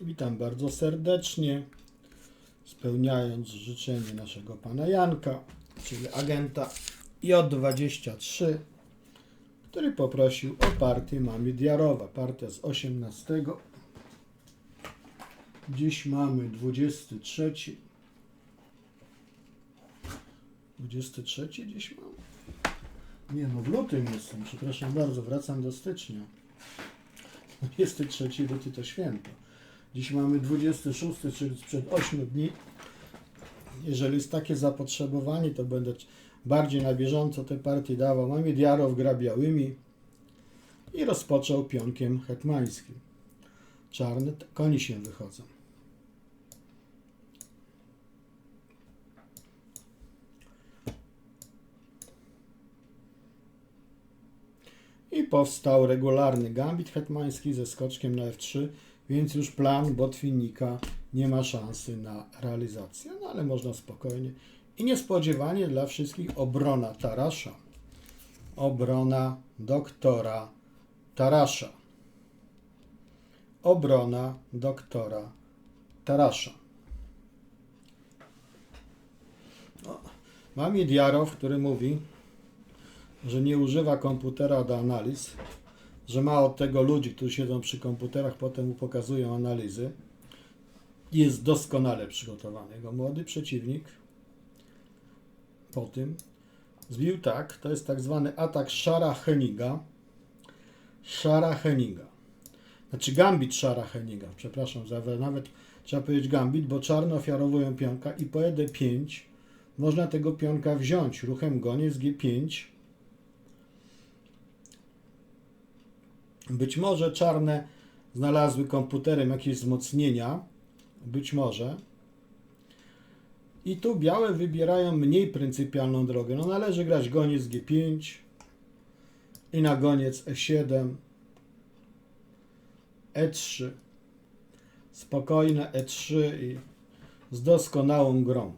Witam bardzo serdecznie, spełniając życzenie naszego pana Janka, czyli agenta J23, który poprosił o partię mamy Diarowa. Partia z 18. Dziś mamy 23. 23 dziś mam? Nie, no w lutym jestem, przepraszam bardzo, wracam do stycznia. 23 luty to święto. Dziś mamy 26, czyli sprzed 8 dni. Jeżeli jest takie zapotrzebowanie, to będę bardziej na bieżąco te partie dawał. Mamy Diarow gra białymi i rozpoczął pionkiem hetmańskim. Czarne koni się wychodzą. I powstał regularny gambit hetmański ze skoczkiem na f3, więc już plan botwinnika nie ma szansy na realizację, no ale można spokojnie. I niespodziewanie dla wszystkich obrona Tarasza. Obrona doktora Tarasza. Obrona doktora Tarasza. No, mam Diarow, który mówi, że nie używa komputera do analiz, że ma od tego ludzi, którzy siedzą przy komputerach, potem mu pokazują analizy. Jest doskonale przygotowany. Jego młody przeciwnik po tym zbił tak, to jest tak zwany atak Shara Heniga. Shara Heniga. Znaczy gambit Shara Heniga, przepraszam, za nawet trzeba powiedzieć gambit, bo czarno ofiarowują pionka i po ED5 można tego pionka wziąć ruchem goniec G5 Być może czarne znalazły komputerem jakieś wzmocnienia, być może. I tu białe wybierają mniej pryncypialną drogę. No należy grać goniec G5 i na goniec E7, E3. Spokojne E3 i z doskonałą grą.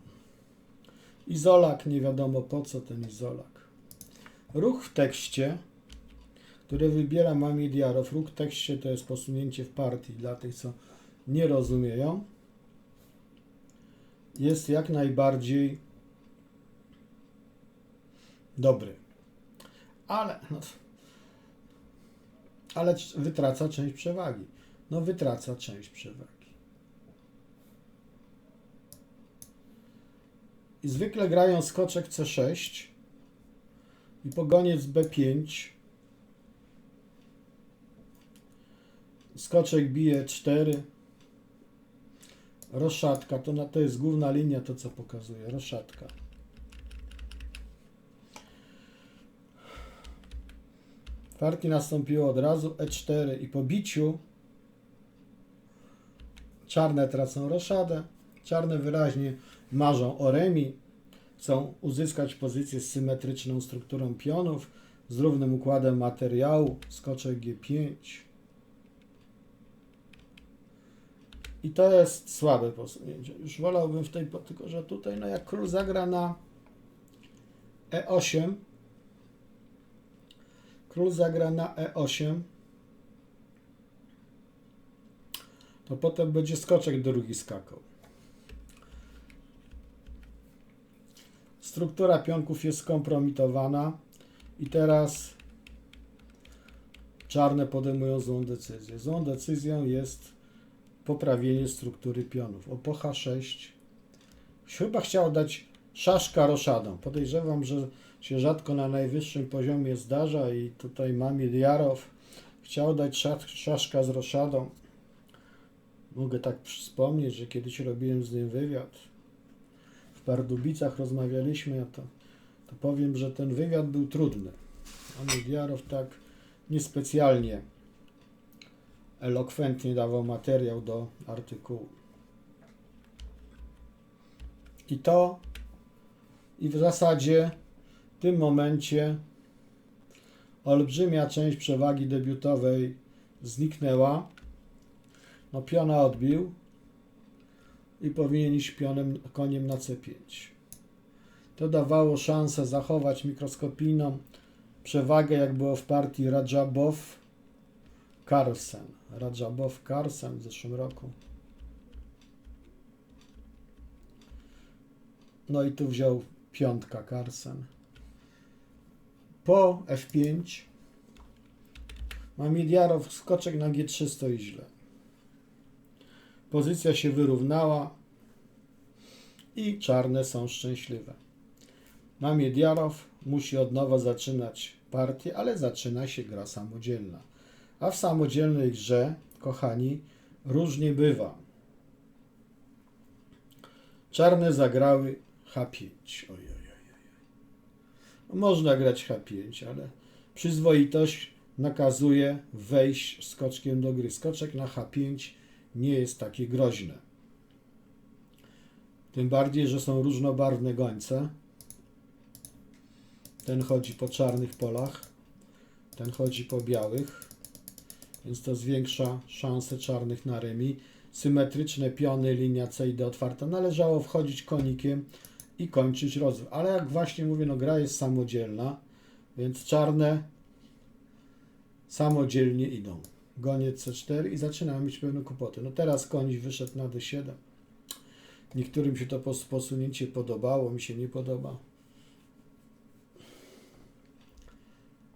Izolak, nie wiadomo po co ten izolak. Ruch w tekście które wybiera Mami Diarow. Róg tekście to jest posunięcie w partii dla tych, co nie rozumieją. Jest jak najbardziej dobry. Ale, no, ale wytraca część przewagi. No, wytraca część przewagi. I zwykle grają skoczek C6 i pogoniec B5 Skoczek bije 4. Roszatka, to, na, to jest główna linia, to co pokazuje. Roszatka. Partii nastąpiło od razu E4 i po biciu czarne tracą roszadę. Czarne wyraźnie marzą o remi. Chcą uzyskać pozycję z symetryczną strukturą pionów, z równym układem materiału. Skoczek G5. I to jest słabe posunięcie. Już wolałbym w tej, tylko że tutaj, no jak król zagra na E8, król zagra na E8, to potem będzie skoczek drugi skakał. Struktura pionków jest skompromitowana i teraz czarne podejmują złą decyzję. Złą decyzją jest poprawienie struktury pionów. O po H6 chyba chciał dać szaszka roszadą. Podejrzewam, że się rzadko na najwyższym poziomie zdarza i tutaj mamy Diarow chciał dać szas- szaszka z roszadą. Mogę tak wspomnieć, że kiedyś robiłem z nim wywiad. W Pardubicach rozmawialiśmy, to, to powiem, że ten wywiad był trudny. Mamy Diarow tak niespecjalnie elokwentnie dawał materiał do artykułu. I to, i w zasadzie w tym momencie olbrzymia część przewagi debiutowej zniknęła. No piona odbił i powinien iść pionem, koniem na C5. To dawało szansę zachować mikroskopijną przewagę, jak było w partii Rajabow Carlsen. Rajabow Karsen w zeszłym roku. No i tu wziął piątka Karsen. Po F5 ma Midiarow skoczek na G3 stoi źle. Pozycja się wyrównała i czarne są szczęśliwe. Ma Miediarow, musi od nowa zaczynać partię, ale zaczyna się gra samodzielna. A w samodzielnej grze, kochani, różnie bywa. Czarne zagrały H5. Oj, oj, oj, oj. Można grać H5, ale przyzwoitość nakazuje wejść skoczkiem do gry. Skoczek na H5 nie jest takie groźne. Tym bardziej, że są różnobarwne gońce. Ten chodzi po czarnych polach, ten chodzi po białych, więc to zwiększa szanse czarnych na remi. Symetryczne piony, linia C i D otwarta. Należało wchodzić konikiem i kończyć rozwój. Ale jak właśnie mówię, no gra jest samodzielna, więc czarne samodzielnie idą. Goniec C4 i zaczynamy mieć pewne kłopoty. No teraz koń wyszedł na D7. Niektórym się to pos- posunięcie podobało, mi się nie podoba.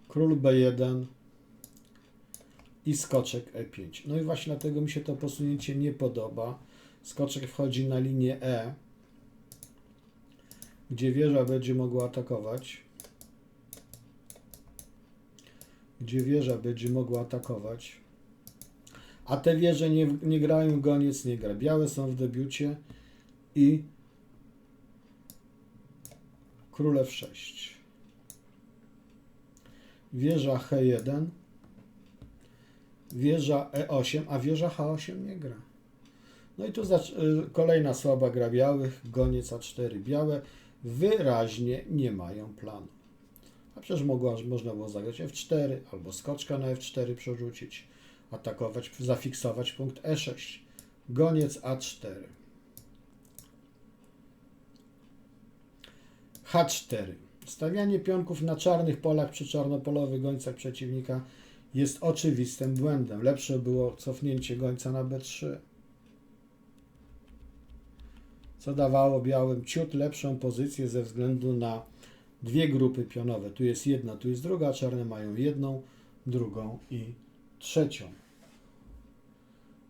Król B1 i skoczek E5. No i właśnie dlatego mi się to posunięcie nie podoba. Skoczek wchodzi na linię E, gdzie wieża będzie mogła atakować. Gdzie wieża będzie mogła atakować. A te wieże nie, nie grają, goniec nie gra. Białe są w debiucie i król F6. Wieża H1, wieża E8, a wieża H8 nie gra. No i tu y, kolejna słaba gra białych, goniec A4. Białe wyraźnie nie mają planu. A przecież mogła, można było zagrać F4 albo skoczka na F4 przerzucić, atakować, zafiksować punkt E6. Goniec A4. H4. Stawianie pionków na czarnych polach przy czarnopolowych gońcach przeciwnika jest oczywistym błędem. Lepsze było cofnięcie gońca na B3, co dawało białym ciut lepszą pozycję ze względu na dwie grupy pionowe. Tu jest jedna, tu jest druga. Czarne mają jedną, drugą i trzecią.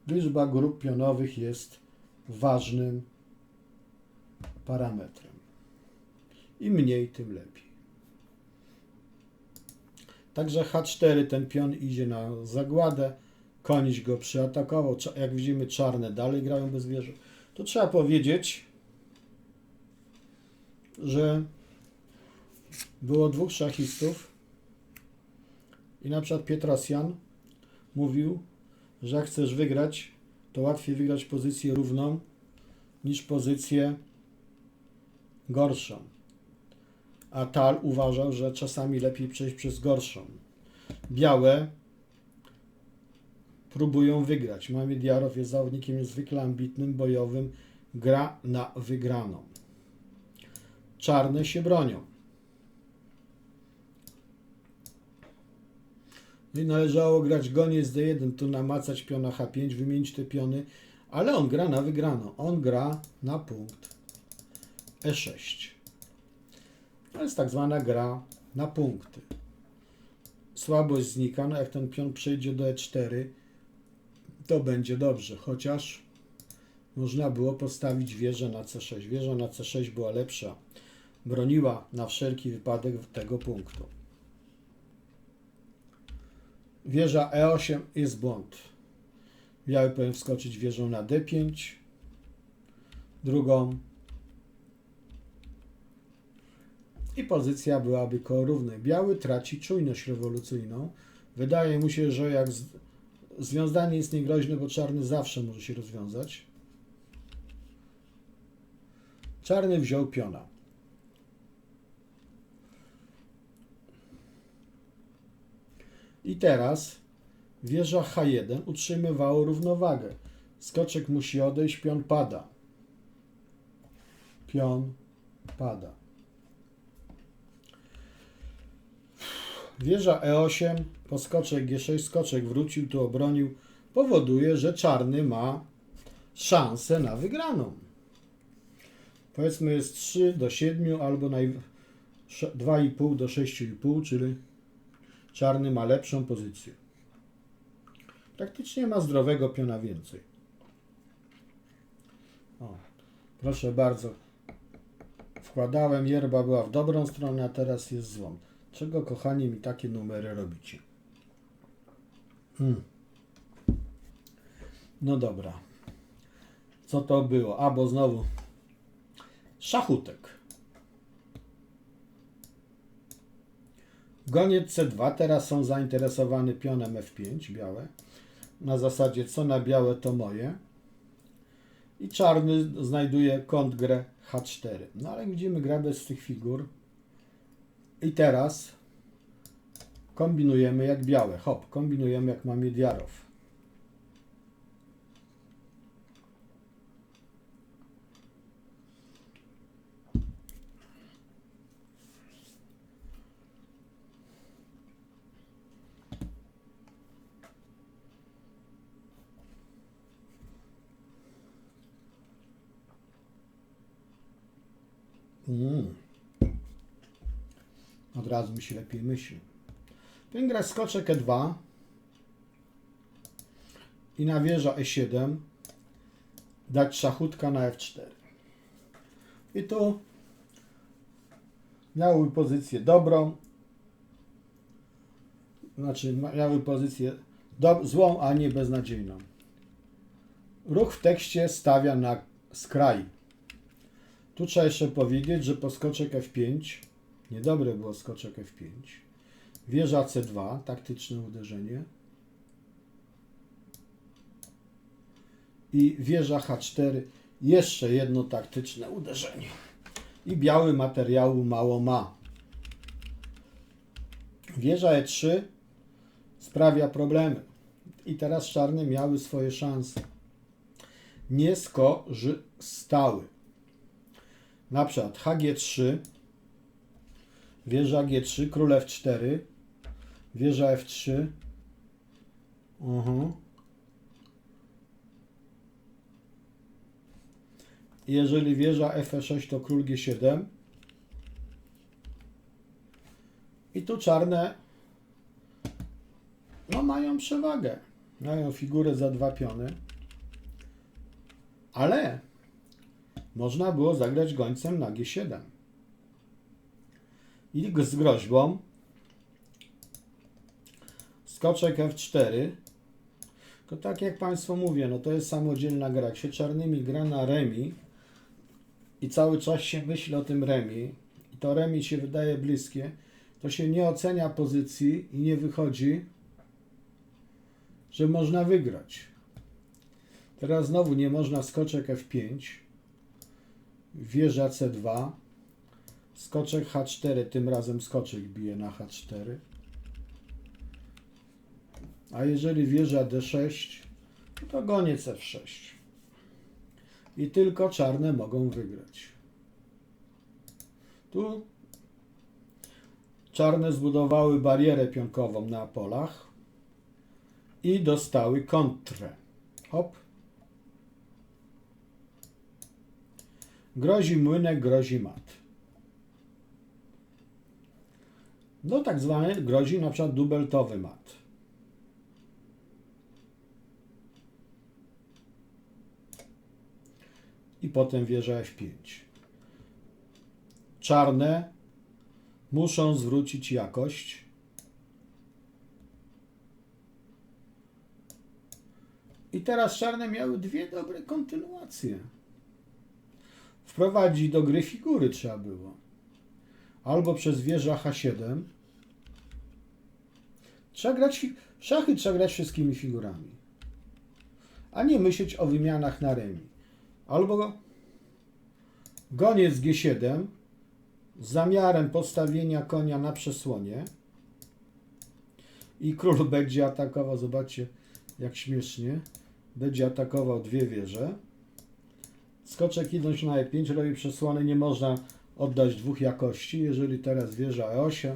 Liczba grup pionowych jest ważnym parametrem. Im mniej, tym lepiej. Także H4 ten pion idzie na zagładę. Koniś go przyatakował. Jak widzimy, czarne dalej grają bez wieży. To trzeba powiedzieć, że było dwóch szachistów i na przykład Pietrosjan mówił, że jak chcesz wygrać, to łatwiej wygrać pozycję równą niż pozycję gorszą. A Tal uważał, że czasami lepiej przejść przez gorszą. Białe próbują wygrać. Mamid Jarow jest zawodnikiem niezwykle ambitnym, bojowym, gra na wygraną. Czarne się bronią. No I należało grać goniec D1, tu namacać piona H5, wymienić te piony, ale on gra na wygraną. On gra na punkt E6. To jest tak zwana gra na punkty. Słabość znika, no jak ten pion przejdzie do E4, to będzie dobrze, chociaż można było postawić wieżę na C6. Wieża na C6 była lepsza. Broniła na wszelki wypadek tego punktu. Wieża E8 jest błąd. Biały powinien wskoczyć wieżą na D5, drugą i pozycja byłaby koło równej. Biały traci czujność rewolucyjną. Wydaje mu się, że jak z... związanie jest niegroźne, bo czarny zawsze może się rozwiązać. Czarny wziął piona. I teraz wieża H1 utrzymywało równowagę. Skoczek musi odejść, pion pada. Pion pada. Wieża E8, poskoczek G6, skoczek wrócił, tu obronił powoduje, że czarny ma szansę na wygraną. Powiedzmy jest 3 do 7 albo naj... 2,5 do 6,5, czyli czarny ma lepszą pozycję. Praktycznie ma zdrowego piona więcej. O, proszę bardzo. Wkładałem, yerba była w dobrą stronę, a teraz jest złą. Czego, kochani, mi takie numery robicie? Hmm. No dobra. Co to było? A, bo znowu szachutek. Goniec C2, teraz są zainteresowani pionem F5, białe. Na zasadzie co na białe to moje. I czarny znajduje kąt grę H4. No ale widzimy grę bez tych figur. I teraz kombinujemy jak białe. Hop, kombinujemy jak mamy Diarow. Mm. Od razu mi się lepiej myśli. Ten skoczek E2 i na wieża E7 dać szachutka na F4. I tu miały pozycję dobrą, znaczy miały pozycję do, złą, a nie beznadziejną. Ruch w tekście stawia na skraj. Tu trzeba jeszcze powiedzieć, że po skoczek F5, niedobre było skoczek F5, wieża C2, taktyczne uderzenie i wieża H4, jeszcze jedno taktyczne uderzenie. I biały materiału mało ma. Wieża E3 sprawia problemy. I teraz czarne miały swoje szanse. Nie skorzystały. Na przykład HG3, wieża G3, król F4, wieża F3. Mhm. Jeżeli wieża F6 to król G7. I tu czarne no mają przewagę. Mają figurę za dwa piony. Ale można było zagrać gońcem na G7. I z groźbą skoczek F4. To tak jak Państwu mówię, no to jest samodzielna gra. Jak się czarnymi gra na remi i cały czas się myśli o tym remi i to remi się wydaje bliskie, to się nie ocenia pozycji i nie wychodzi, że można wygrać. Teraz znowu nie można skoczek F5 wieża C2, skoczek H4, tym razem skoczek bije na H4. A jeżeli wieża D6, to goniec F6. I tylko czarne mogą wygrać. Tu czarne zbudowały barierę pionkową na polach i dostały kontrę. Hop. Grozi młynek, grozi mat. No tak zwany grozi na przykład dubeltowy mat. I potem wieża F5. Czarne muszą zwrócić jakość. I teraz czarne miały dwie dobre kontynuacje. Wprowadzić do gry figury trzeba było. Albo przez wieża H7. Trzeba grać szachy trzeba grać wszystkimi figurami. A nie myśleć o wymianach na remi. Albo goniec G7 z zamiarem postawienia konia na przesłonie i król będzie atakował, zobaczcie jak śmiesznie, będzie atakował dwie wieże. Skoczek idąc na E5 robi przesłony, nie można oddać dwóch jakości. Jeżeli teraz wieża E8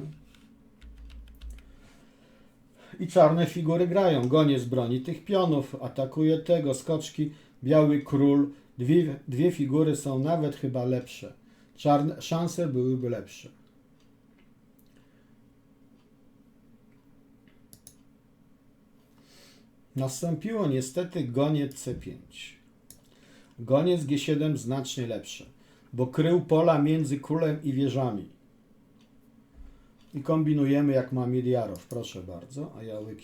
I czarne figury grają. Goniec broni tych pionów, atakuje tego, skoczki, biały król. Dwie, dwie figury są nawet chyba lepsze. Czarne, szanse byłyby lepsze. Nastąpiło niestety goniec C5. Goniec G7 znacznie lepszy, bo krył pola między królem i wieżami. I kombinujemy jak ma Miliarow, proszę bardzo, a ja łyk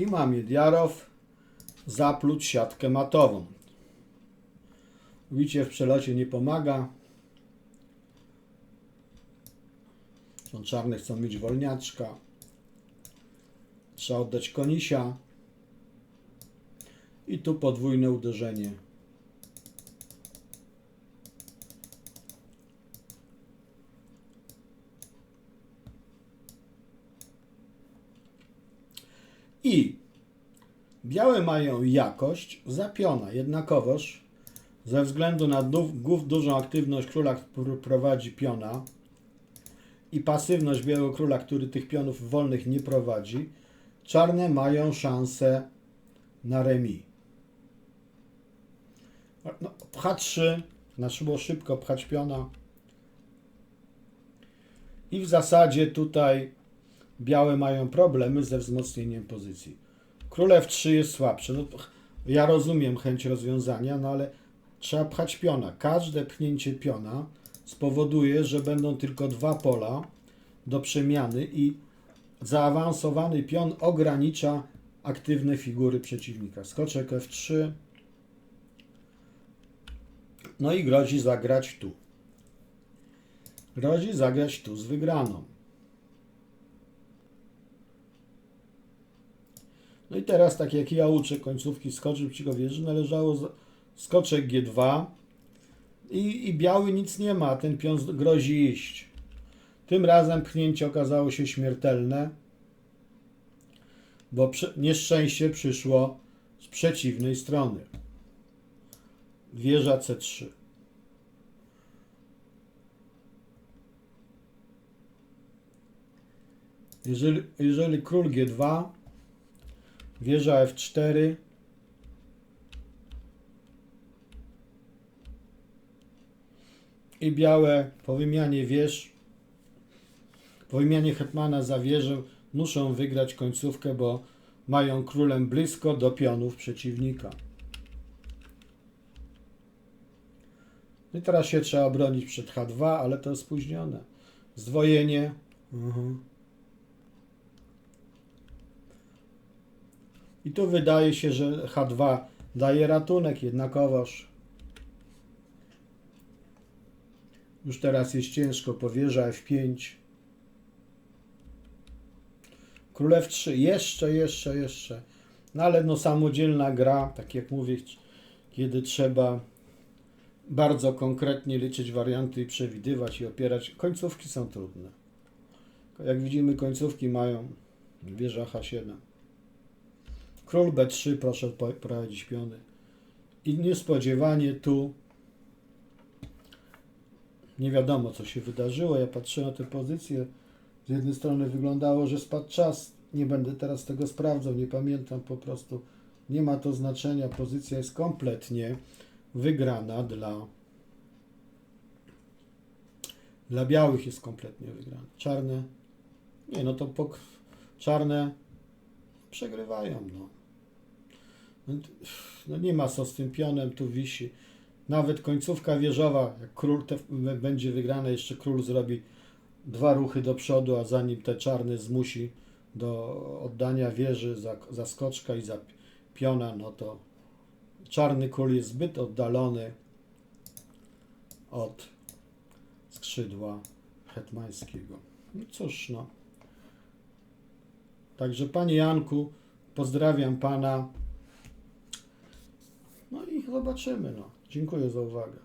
I ma Miliarow zapluć siatkę matową. Widzicie, w przelocie nie pomaga. Są czarne, chcą mieć wolniaczka. Trzeba oddać konisia. I tu podwójne uderzenie. I Białe mają jakość zapiona, jednakowoż ze względu na głów dużą aktywność króla, który prowadzi piona i pasywność białego króla, który tych pionów wolnych nie prowadzi, czarne mają szansę na remis. No, pcha 3, znaczy było szybko pchać piona. I w zasadzie tutaj białe mają problemy ze wzmocnieniem pozycji. Król F3 jest słabszy. No, ja rozumiem chęć rozwiązania, no ale trzeba pchać piona. Każde pchnięcie piona spowoduje, że będą tylko dwa pola do przemiany i zaawansowany pion ogranicza aktywne figury przeciwnika. Skoczek F3. No i grozi zagrać tu. Grozi zagrać tu z wygraną. No i teraz, tak jak ja uczę końcówki skoczy przeciwko wieży, należało skoczek G2 i, i biały nic nie ma, ten pion grozi iść. Tym razem pchnięcie okazało się śmiertelne, bo nieszczęście przyszło z przeciwnej strony. Wieża C3. Jeżeli, jeżeli król G2, Wieża F4. I białe po wymianie wież, po wymianie hetmana za wieżę muszą wygrać końcówkę, bo mają królem blisko do pionów przeciwnika. No I teraz się trzeba bronić przed H2, ale to spóźnione. Zdwojenie. Mhm. I tu wydaje się, że H2 daje ratunek, jednakowoż już teraz jest ciężko, powierza F5. Król F3, jeszcze, jeszcze, jeszcze. No ale no samodzielna gra, tak jak mówię, kiedy trzeba bardzo konkretnie liczyć warianty i przewidywać i opierać. Końcówki są trudne. Jak widzimy, końcówki mają wieża H7. Król B3, proszę prowadzić piony. I niespodziewanie tu nie wiadomo, co się wydarzyło. Ja patrzyłem na tę pozycję. Z jednej strony wyglądało, że spadł czas. Nie będę teraz tego sprawdzał, nie pamiętam po prostu. Nie ma to znaczenia. Pozycja jest kompletnie wygrana dla dla białych jest kompletnie wygrana. Czarne nie, no to pok- czarne przegrywają, no. No, No nie ma co z tym pionem, tu wisi. Nawet końcówka wieżowa, jak król te, będzie wygrana, jeszcze król zrobi dwa ruchy do przodu, a zanim te czarny zmusi do oddania wieży za, za skoczka i za pi- piona, no to czarny król jest zbyt oddalony od skrzydła hetmańskiego. No cóż, no. Także Panie Janku, pozdrawiam Pana. Zobaczymy, no. Dziękuję za uwagę.